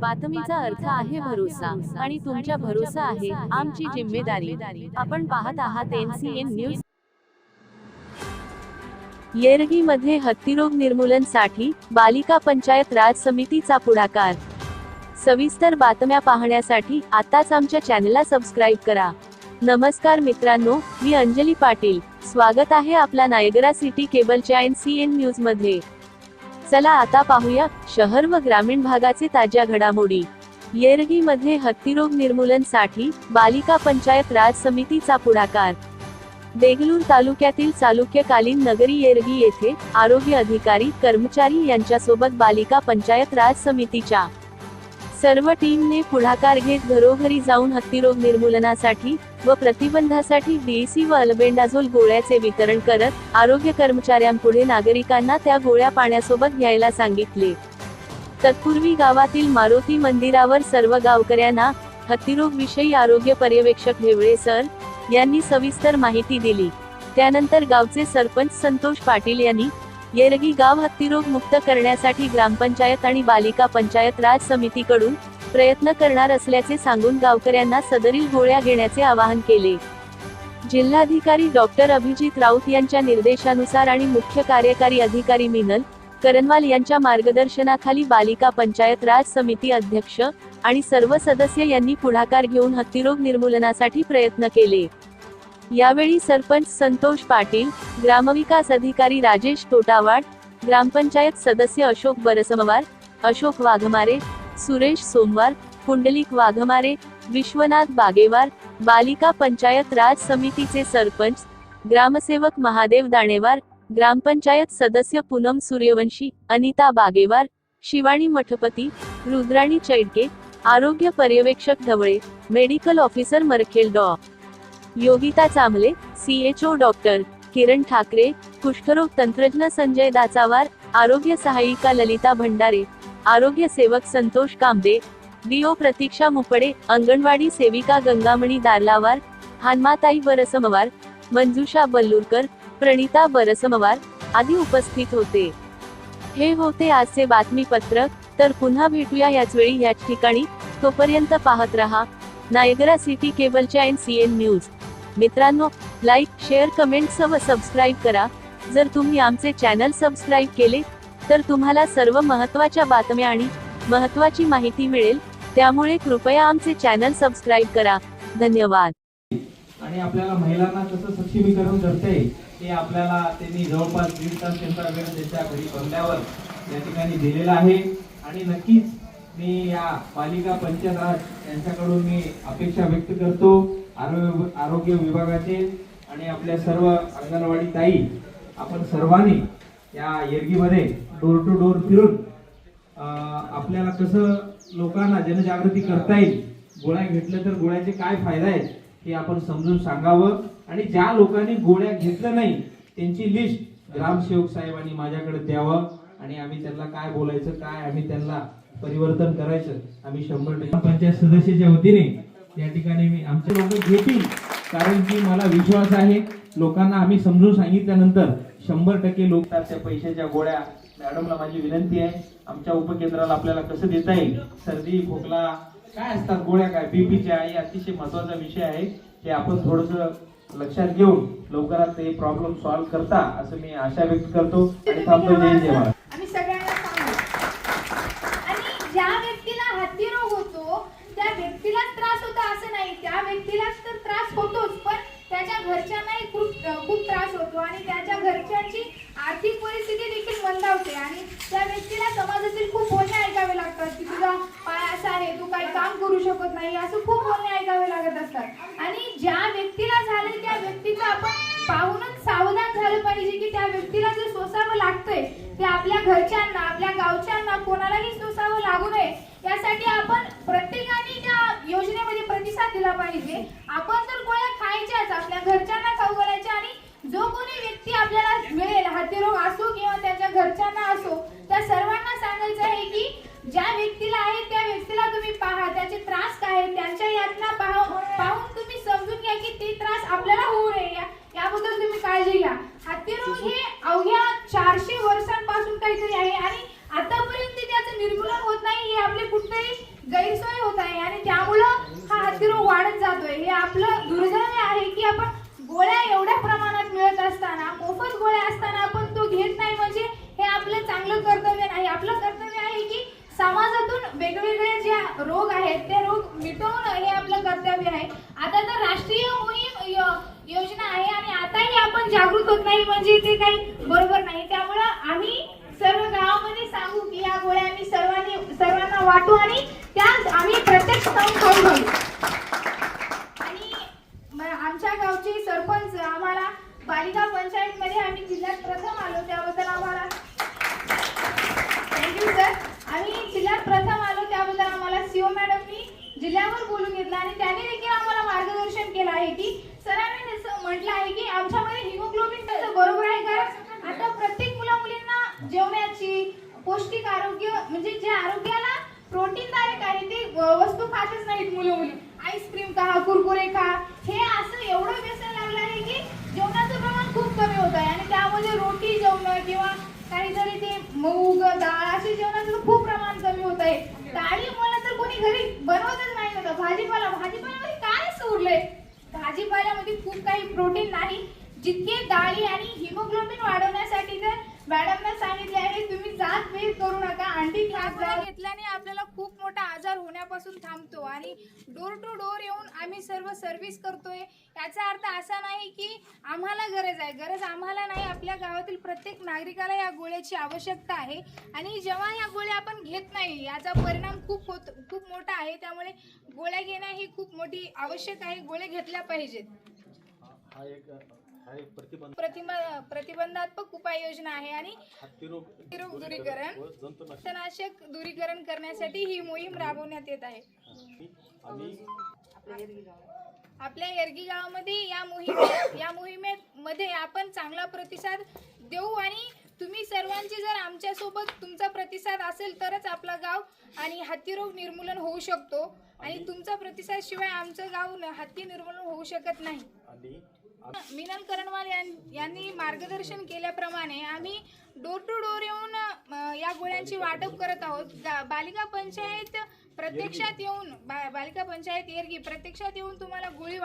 बातमीचा अर्थ आहे भरोसा आणि तुमच्या भरोसा आहे आमची जिम्मेदारी. आपण पाहत आहात एनसीएन न्यूज. येरगीमध्ये हत्तीरोग निर्मूलनसाठी बालिका पंचायत राज समितीचा पुढाकार. सविस्तर बातम्या पाहण्यासाठी आताच आमच्या चॅनलला सबस्क्राईब करा. नमस्कार मित्रांनो मी अंजली पाटील. स्वागत आहे आपला नायगरा सिटी केबलच्या एन सी एन न्यूजमध्ये चला आता पाहूया शहर व ग्रामीण भागाचे ताज्या घडामोडी. येरगीमध्ये हत्तीरोग निर्मूलनसाठी बालिका पंचायत राज समितीचा पुढाकार. देगलूर तालुक्यातील चालुक्यकालीन नगरी येरगी येथे आरोग्य अधिकारी कर्मचारी यांच्यासोबत बालिका पंचायत राज समितीच्या. सर्व टीमने पुढाकार घेत घरोघरी जाऊन हत्तीरोग निर्मूलनासाठी व प्रतिबंधासाठी डीएसी व अल्बेंडाझोल गोळ्याचे वितरण करत आरोग्य कर्मचाऱ्यांपुढे नागरिकांना त्या गोळ्या पाण्यासोबत घ्यायला सांगितले. तत्पूर्वी गावातील मारुती मंदिरावर सर्व गावकऱ्यांना हत्तीरोग विषयी आरोग्य पर्यवेक्षक ढेवळे सर यांनी सविस्तर माहिती दिली. त्यानंतर गावचे सरपंच संतोष पाटील यांनी येरगी गाव हत्तीरोग मुक्त करण्यासाठी ग्रामपंचायत आणि बालिका पंचायत राज समितीकडून प्रयत्न करणार असल्याचे सांगून गावकऱ्यांना सदरील गोळ्या घेण्याचे आवाहन केले. जिल्हाधिकारी डॉक्टर अभिजित राऊत यांच्या निर्देशानुसार आणि मुख्य कार्यकारी अधिकारी मिनल करनवाल यांच्या मार्गदर्शनाखाली बालिका पंचायत राज समिती अध्यक्ष आणि सर्व सदस्य यांनी पुढाकार घेऊन हत्तीरोग निर्मूलनासाठी प्रयत्न केले. यावेळी सरपंच संतोष पाटील ग्रामविकास अधिकारी राजेश तोटावाड ग्रामपंचायत सदस्य अशोक बरसमवार अशोक वाघमारे सुरेश सोमवार पुंडलिक वाघमारे विश्वनाथ बागेवार बालिका पंचायत राज समितीचे सरपंच ग्रामसेवक महादेव दाणेवार ग्रामपंचायत सदस्य पूनम सूर्यवंशी अनिता बागेवार शिवाणी मठपती रुद्राणी चैडके आरोग्य पर्यवेक्षक ढवळे मेडिकल ऑफिसर मरखेल डॉ. योगिता चांबले सीएचओ डॉक्टर किरण ठाकरे कुष्ठरोग तंत्रज्ञ संजय दाचावार आरोग्य सहायिका ललिता भंडारे आरोग्य सेवक संतोष कांबे डीओ प्रतीक्षा मुपडे अंगणवाडी सेविका गंगामणी दारलावार हानमाताई बरसमवार मंजुषा बल्लूरकर प्रणिता बरसमवार आदी उपस्थित होते. हे होते आजचे बातमीपत्र तर पुन्हा भेटूया याच वेळी याच ठिकाणी. तोपर्यंत पाहत रहा नायगरा सिटी केबलच्या एन सी एन न्यूज. मित्रांनो लाईक शेअर कमेंट व सबस्क्राईब करा. जर तुम्ही आमचे चॅनल सबस्क्राईब केले तर तुम्हाला सर्व महत्त्वाच्या बातम्या आणि महत्त्वाची माहिती मिळेल. त्यामुळे कृपया आमचे चॅनल सबस्क्राईब करा. धन्यवाद. आणि आपल्याला महिलांना कसं सक्षमीकरण करते हे आपल्याला त्यांनी जवळपास दीड तास त्यांचा वेळ त्यांच्या घरी बंगल्यावर या ठिकाणी दिलेला आहे. आणि नक्कीच मी या पालिका पंचायत राज यांच्याकडून मी अपेक्षा व्यक्त करतो आरोग्य आरोग्य विभागाचे आणि आपल्या सर्व अंगणवाडी ताई आपण सर्वांनी या येरगीमध्ये डोर टू डोर फिरून आपल्याला कसं लोकांना जनजागृती करता येईल गोळ्या घेतल्या तर गोळ्याचे काय फायदा आहेत हे आपण समजून सांगावं. आणि ज्या लोकांनी गोळ्या घेतल्या नाही त्यांची लिस्ट ग्रामसेवक साहेबांनी माझ्याकडे द्यावं. आणि आम्ही त्यांना काय बोलायचं काय आम्ही त्यांना परिवर्तन करायचं आम्ही शंभर टक्के. पंचायत सदस्याच्या वतीने या ठिकाणी मी आमचे लोक घेतील. कारण की मला विश्वास आहे लोकांना आम्ही समजून सांगितल्यानंतर शंभर टक्के लोक त्या पैशाच्या गोळ्या मॅडमला माझी विनंती आहे. आमच्या उपकेंद्राला आपल्याला कसं देता येईल? सर्दी खोकला काय असतात गोळ्या? काय बीपीच्या हे अतिशय महत्त्वाचा विषय आहे. हे आपण थोडस लक्षात घेऊन लवकरात ते प्रॉब्लेम सॉल्व्ह करता असं मी आशा व्यक्त करतो. आणि थांबतो. जय जय महाराज आम्ही सगळ्यांना सांगू. आणि ज्या व्यक्तीला हत्ती रोग होतो त्या व्यक्तीलाच त्रास होतो असं नाही त्या व्यक्तीलाच तर त्रास होतोच पण त्याच्या घरच्यांनाही खूप खूप त्रास होतो आणि त्याच्या घरच्यांची आर्थिक परिस्थिती देखील मंदावते आणि त्या व्यक्तीला समाजातील खूप बोलणे ऐकावे लागतात की तुझा पाय असा आहे तू काही काम करू शकत नाही असं खूप बोलणे ऐकावे लागत असतात. आणि ज्या व्यक्तीला झाले त्या व्यक्तीचं आपण पाहूनच सावधान झालं पाहिजे की त्या व्यक्तीला जे सोसावं लागतंय ते आपल्या घरच्यांना आपल्या गावच्यांना कोणालाही सोसावं लागू नये यासाठी आपण प्रत्येकाने त्या योजनेमध्ये प्रतिसाद दिला पाहिजे. आपण जर गोळ्या खायच्याच आपल्या घरच्यांना खाऊ घालायच्या आणि जो कोणी व्यक्ती आपल्याला मिळेल हातीरोग असो किंवा त्याच्या घरच्यांना असो त्या सर्वांना सांगायचं आहे की ज्या व्यक्तीला आहे त्या व्यक्तीला तुम्ही पाहा. त्याचे त्रास काय आहेत त्यांच्या यातना पाहा पाहून तुम्ही समजून घ्या की ते त्रास आपल्याला होऊ नये. याबद्दल तुम्ही काळजी घ्या. हत्तीरोग हे अवघ्या चारशे वर्षांपासून काहीतरी आहे आणि आतापर्यंत त्याचं निर्मूलन होत नाही हे आपले कुठेतरी प्रतिरोध वाढत जातोय. हे आपलं दुर्दैव आहे की आपण गोळ्या एवढ्या प्रमाणात मिळत असताना मोफत गोळ्या असताना आपण तो घेत नाही. म्हणजे हे आपलं चांगलं कर्तव्य नाही. आपलं कर्तव्य आहे की समाजातून वेगवेगळे ज्या रोग आहेत ते रोग मिटवणं हे आपलं कर्तव्य आहे. आता तर राष्ट्रीय मोहीम योजना आहे आणि आताही आपण जागृत होत नाही. म्हणजे ते काही बरोबर नाही. त्यामुळं आम्ही सर्व गावामध्ये सांगू की या गोळ्या आम्ही सर्वांनी सर्वांना वाटू आणि त्या आम्ही प्रत्येक खाऊ घालू मॅडमनी जिल्ह्यावर बोलून घेतला आणि त्यांनी देखील आम्हाला मार्गदर्शन केलं आहे की सरांनी म्हटलं आहे की आमच्यामध्ये हिमोग्लोबिन बरोबर आहे कारण आता प्रत्येक मुला मुलींना जेवण्याची पौष्टिक आरोग्य म्हणजे जे आरोग्याला प्रोटीनदायक आहे ते वस्तू खातच नाहीत मुलं मुली. आईस्क्रीम खा कुरकुरे खा. हे असं एवढं व्यसन लागलं आहे की जेवणाचं प्रमाण खूप कमी होत आहे आणि त्यामध्ये रोटी जेवण किंवा काहीतरी ते मूग डाळ असे जेवणाचं खूप प्रमाण कमी होत आहे. डाळीमुळे घरी बनवतच नाही होतं. भाजीपाला भाजीपाल्यामध्ये काय उरलंय भाजीपाल्यामध्ये खूप काही प्रोटीन नाही. जितके डाळी आणि हिमोग्लोबिन वाढवण्यासाठी तर मॅडमनं सांगितले आहे तुम्ही जात भेद करू नका अंडी खात जा घेतल्याने आपल्याला खूप मोठा आजार होण्यापासून थांबतो आणि डोर टू डोर येऊन आम्ही सर्व सर्व्हिस करतोय. याचा अर्थ असा नाही की आम्हाला गरज आहे. गरज आम्हाला नाही. आपल्या गावातील प्रत्येक नागरिकाला या गोळ्याची आवश्यकता आहे. आणि जेव्हा या गोळ्या आपण घेत नाही याचा परिणाम खूप होत खूप मोठा आहे. त्यामुळे गोळ्या घेणं ही खूप मोठी आवश्यक आहे. गोळ्या घेतल्या पाहिजेत. हा एक हा एक प्रतिबंध प्रतिबंध प्रतिबंधात्मक उपाययोजना आहे आणि हत्तीरोग रोग दूरीकरण व जंतुनाशक. तणनाशक दूरीकरण करण्यासाठी ही मोहीम राबवण्यात येत आहे. आम्ही आपल्या येरगी गावामध्ये या मोहिमे या मोहिमेमध्ये आपण चांगला प्रतिसाद देऊ आणि तुम्ही सर्वांची जर आमच्यासोबत तुमचा प्रतिसाद असेल तरच आपला गाव आणि हत्तीरोग निर्मूलन होऊ शकतो. आणि तुमचा प्रतिसाद शिवाय आमचं गाव न- हत्ती निर्मूलन होऊ शकत नाही. आणि मिनल करणवाल यां- यांनी मार्गदर्शन केल्याप्रमाणे आम्ही डोर टू डोर येऊन या गोळ्यांची वाटप करत आहोत. गा- बालिका पंचायत प्रत्यक्षात येऊन बा- बालिका पंचायत येरगी प्रत्यक्षात येऊन तुम्हाला गोळी